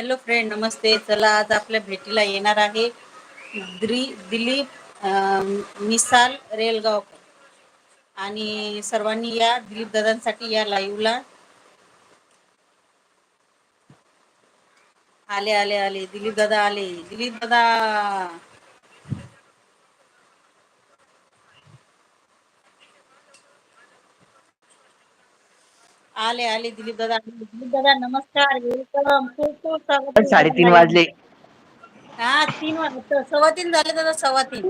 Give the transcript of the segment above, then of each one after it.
Hello friend नमस्ते. चला आज आपल्या भेटीला येणार आहे द्री दिलीप मिसाल रेलगावकर. आणि सर्वांनी या दिलीप दादांसाठी या लाईव्हला आले आले आले. दिलीप दादा आले. दिलीप दादा! आले आले दिलीप दादा दिलीप दादा नमस्कार वेलकम खूप खूप स्वागत साडेतीन वाजले. हा तीन वाजता सव्वा तीन झाले दादा सव्वा तीन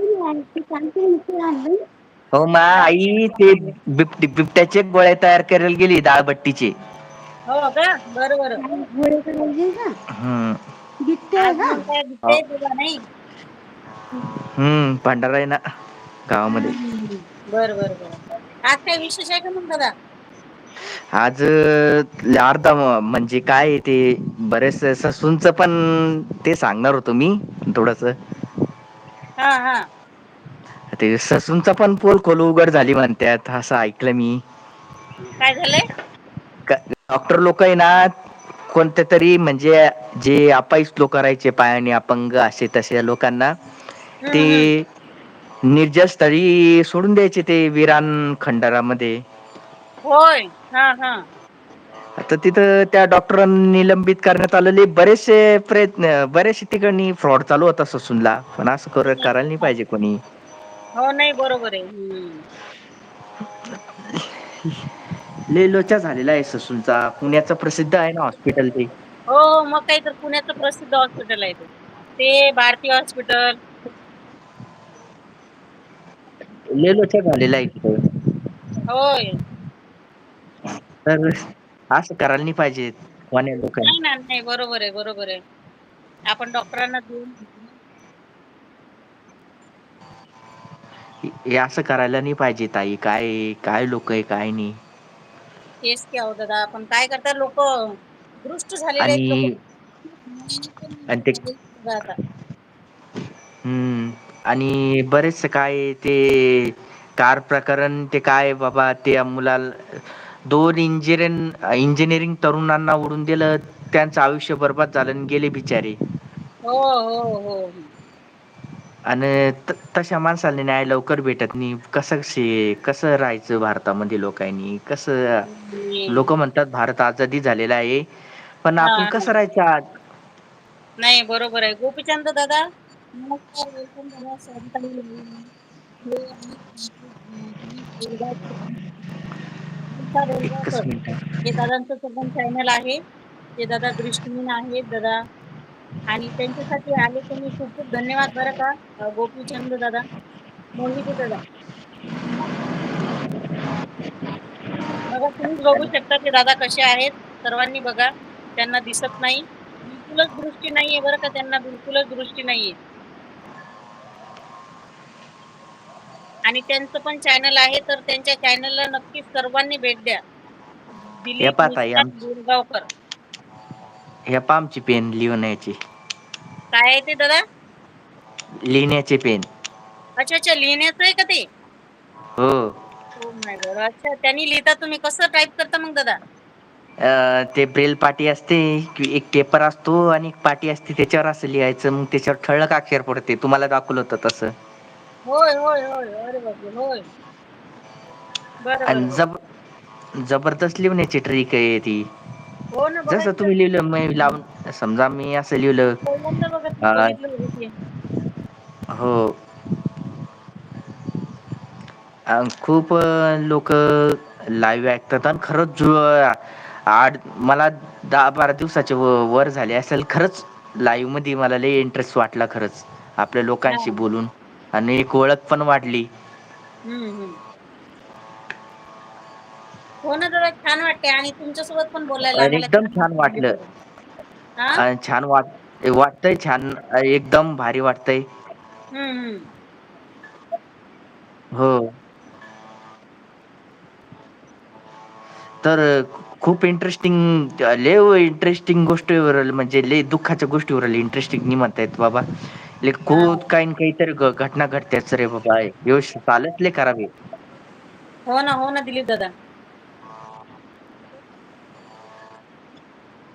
हो मा आई ते बिबट बिबट्याचे गोळ्या तयार करायला गेली डाळबट्टीचे हो का? बरं बरं हम्म नाही? भंडारा आहे ना गावामध्ये. बर बर बर. आज काय विशेष आहे का मग दादा? आज अर्धा म्हणजे काय ते बरेच ससूनच पण ते सांगणार होतो मी थोडस. हा हा. ते ससूनचा पण पोल खोल उघड झाली म्हणतात असं ऐकलं मी. काय झालंय? डॉक्टर लोक आहे ना कोणत्या तरी म्हणजे जे अपाईच लोक करायचे पायानी अपंग असे तसे लोकांना ते हम्म. हम्म निर्जस स्थळी सोडून द्यायचे ते विरान खंडारामध्ये. होय हा हा. आता तिथं त्या डॉक्टरांनी निलंबित करण्यात आलेले बरेचसे प्रयत्न बरेचसे ठिकाणी फ्रॉड चालू होता ससूनला पण असं कर करायला नाही पाहिजे कोणी. हो नाही बरोबर आहे. हम्म. लय लोचा झालेला आहे ससूनचा. पुण्याच प्रसिद्ध आहे ना हॉस्पिटल ते? हो मग काही तर पुण्याचं प्रसिद्ध हॉस्पिटल आहे ते. ते भारती हॉस्पिटल लय लोचा झालेला आहे तिथं. होय. तर असं करायला नाही पाहिजे कोण्या लोकांनी. नाही ना नाही बरोबर आहे बरोबर आहे. आपण डॉक्टरांना देऊन हे असं करायला नाही पाहिजे ताई. काय काय लोक आहे काय नाही. तेच की अहो दादा पण काय करतात लोक? दृष्ट झालेले आहेत आणि आणि ते आता हम्म. आणि बरेच काय ते कार प्रकरण ते काय बाबा त्या मुलाला दोन इंजिन इंजिनिअरिंग तरुणांना उडून दिलं त्यांचं आयुष्य बर्बाद झालं आणि गेले बिचारे. हो हो हो. आणि तशा माणसाला न्याय लवकर भेटत नाही. कसं कसं राहायचं भारतामध्ये लोकांनी? कसं. लोक म्हणतात भारत आजादी झालेला आहे. पण आपण कसं राहायचं आज? नाही बरोबर आहे. गोपीचंद दादा नमस्कार वेलकम दादा स्वागत एकच मिनिट. हे दादांचं पण चॅनल आहे. ते दादा दृष्टीहीन आहेत दादा. आणि त्यांच्यासाठी आले तर मी खूप खूप धन्यवाद बरं का गोपीचंद दादा मोहिते दादा. बघा तुम्हीच बघू शकता ते दादा कसे आहेत. सर्वांनी बघा त्यांना दिसत नाही. बिलकुलच दृष्टी नाहीये बरं का त्यांना बिलकुलच दृष्टी नाहीये. आणि त्यांचं पण चॅनल आहे तर त्यांच्या चॅनलला नक्कीच सर्वांनी भेट द्या. दिलीप पहा ताई मिस्टर आमची बोरगावकर. हे पहा आमची पेन लिहण्याची. काय आहे ते दादा? लिहिण्याचे पेन अच्छा अच्छा लिहिण्याचं आहे का ते? हो. माय गॉड अच्छा त्यांनी लिहिता तुम्ही. कसं टाईप करता मग दादा? अ ते ब्रेल पाटी असते कि एक पेपर असतो आणि एक पाटी असते त्याच्यावर असं लिहायचं. मग त्याच्यावर ठळक अक्षर पडते. तुम्हाला दाखवलं होतं तसं. होय होय होय अरे बापरे होय. आणि जब जबरदस्त लिहवण्याची ट्रिक आहे ती. हो जस तुम्ही लिहिलं म लावून समजा मी असं लिहिलं ते हो अ खूप लोक लाईव्ह ऐकतात आणि खरंच आठ मला दहा बारा दिवसाचे व वर झाले असेल खरंच लाईव्हमध्ये मला लई इंटरेस्ट वाटला खरंच आपल्या हा. लोकांशी बोलून. आणि एक ओळख पण वाढली. हम्म हम्म. हो ना दादा छान वाटते आणि तुमच्यासोबत पण बोलायला आणि एकदम छान वाटलं. हा? अ छान वाट वाटतय छान. एकदम भारी वाटतंय. हम्म हम्म. हो. तर खूप इंटरेस्टिंग लय इंटरेस्टिंग गोष्टी म्हणजे लय दुःखाच्या गोष्टीवर इंटरेस्टिंग नाही म्हणतायत बाबा. हा खूत काही काहीतरी घटना घडतेच रे बाबा. ये चालच लय खराब आहे हो ना हो ना दिलीप दादा.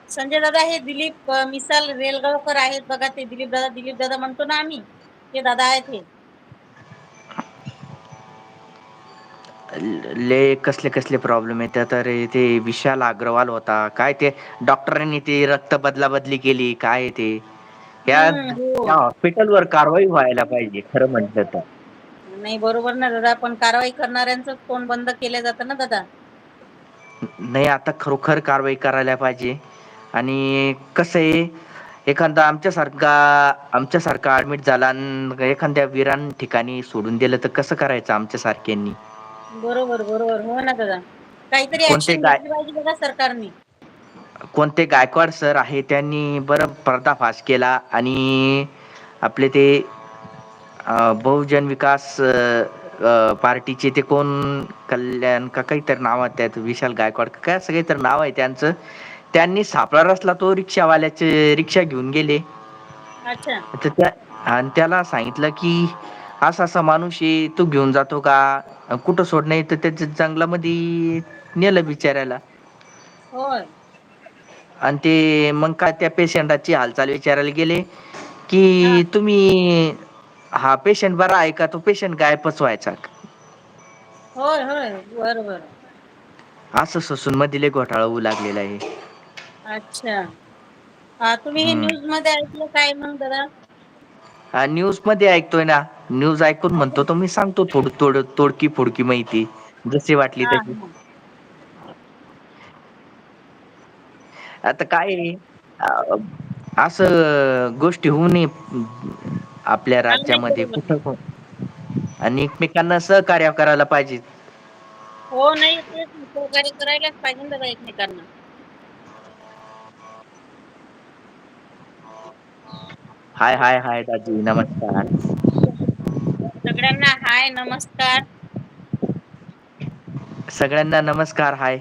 संजय दादा हे दिलीप मिसाल रेलगावकर आहेत बघा ते. दिलीप दादा दिलीप दादा म्हणतो ना आम्ही. ते दादा आहेत हे. ले कसले कसले प्रॉब्लेम आहेत तर ते विशाल अग्रवाल होता. काय ते डॉक्टरांनी ते रक्त बदला बदली केली. काय ते? हो. त्या हॉस्पिटल वर कारवाई व्हायला पाहिजे खरं म्हटलं तर. नाही बरोबर ना दादा. पण कारवाई करणाऱ्यांच तोंड बंद केलं जातं ना दादा? नाही आता खरोखर कारवाई करायला पाहिजे. आणि कसं आहे एखादा आमच्यासारखा आमच्यासारखा ऍडमिट झाला अन एखाद्या विरान ठिकाणी सोडून दिलं तर कसं करायचं आमच्या सारख्यांनी बरोबर बरोबर. हो ना दादा. काहीतरी कोणते ऍक्शन गाय घेतली पाहिजे बघा सरकारने. कोणते गायकवाड सर आहे त्यांनी बरं पर्दाफाश केला आणि आपले ते बहुजन विकास पार्टीचे ते कोण कल्याण का काहीतरी नाव आहे त्यात विशाल गायकवाड का काय असं काहीतरी नाव आहे त्यांचं. त्यांनी सापळा रचला तो रिक्षावाल्याचे रिक्षा घेऊन गेले. अच्छा. तर त्या आणि त्याला सांगितलं की असा असा माणूस आहे तू घेऊन जातो का? कुठं सोडणं तर त्याच्या जंगलामध्ये नेलं बिचारायला होय. आणि ते मग काय त्या पेशंटाची हालचाल विचारायला गेले की तुम्ही हा पेशंट बरा आहे का? तो पेशंट गायबच व्हायचा होय होय. असं ससून मध्ये लय घोटाळा होऊ लागलेला आहे. अच्छा. हा तुम्ही हे हम्म. न्यूजमध्ये ऐकलं काय मग दादा हा न्यूजमध्ये ऐकतोय ना. न्यूज ऐकून म्हणतो तो मी सांगतो थोड थोड तोडकी फोडकी माहिती. जशी वाटली हा तशी हा. आता काय आहे, अं, असं गोष्टी होऊ नये आपल्या राज्यामध्ये. कुठं पण आणि एकमेकांना सहकार्य करायला पाहिजे. हो नाही तेच सहकार्य करायलाच पाहिजे ना दादा एकमेकांना. हाय हाय हाय दाजी. नमस्कार. सगळ्यांना हाय नमस्कार. सगळ्यांना नमस्कार हाय.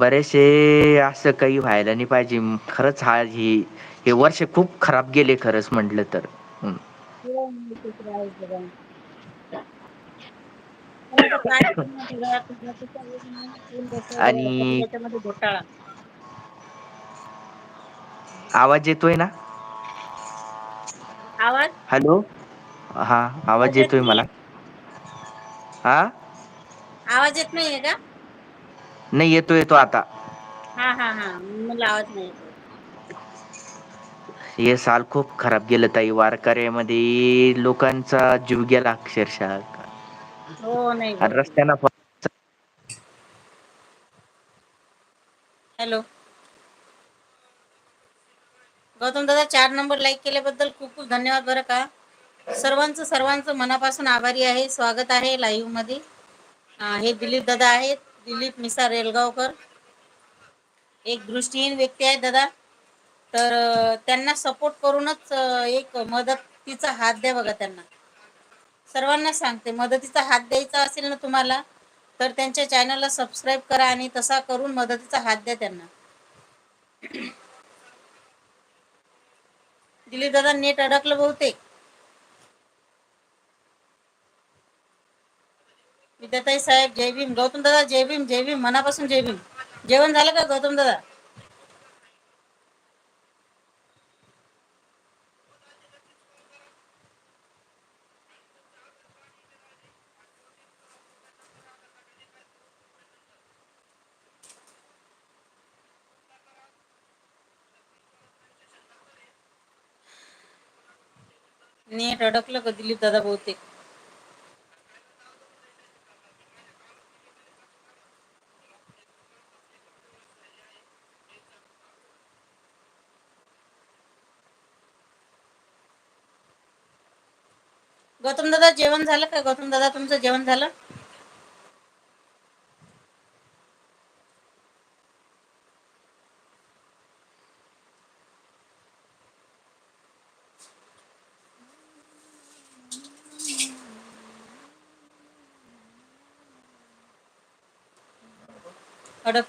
बरेचसे असं काही व्हायला नाही पाहिजे. खरंच हा ही हे वर्ष खूप खराब गेले खरंच म्हटलं तर. हम्म. आणि घोटाळा आवाज येतोय ना? आवाज? हॅलो? हा आवाज येत येतोय मला. हा? आवाज येत नाहीये का? नाही येतो येतो आता. हा हा हा. नाही हे साल खूप खराब गेलं ताई. वारकऱ्यामध्ये लोकांचा जीव गेला अक्षरशः. हो नाही. आणि रस्त्यानं हॅलो. गौतम दादा चार नंबर लाईक केल्याबद्दल खूप खूप धन्यवाद बरं का. सर्वांचं सर्वांचं मनापासून आभारी आहे. स्वागत आहे लाईव्हमध्ये. हा हे दिलीप दादा आहेत. दिलीप मिसा रेलगावकर. एक दृष्टीहीन व्यक्ती आहे दादा. तर त्यांना सपोर्ट करूनच एक मदतीचा हात द्या बघा त्यांना. सर्वांना सांगते मदतीचा हात द्यायचा असेल ना तुम्हाला तर त्यांच्या चॅनलला सबस्क्राईब करा आणि तसा करून मदतीचा हात द्या त्यांना. दिलीप दादा नेट अडकलं बहुतेक. विद्याताई साहेब जय भीम गौतम दादा जय भीम जय भीम मनापासून जय भीम जेवण झालं का गौतम दादा नेट अडकलं का दिलीप दादा गौतम दादा जेवण झालं का? गौतम दादा तुमचं जेवण झालं? अडकलं.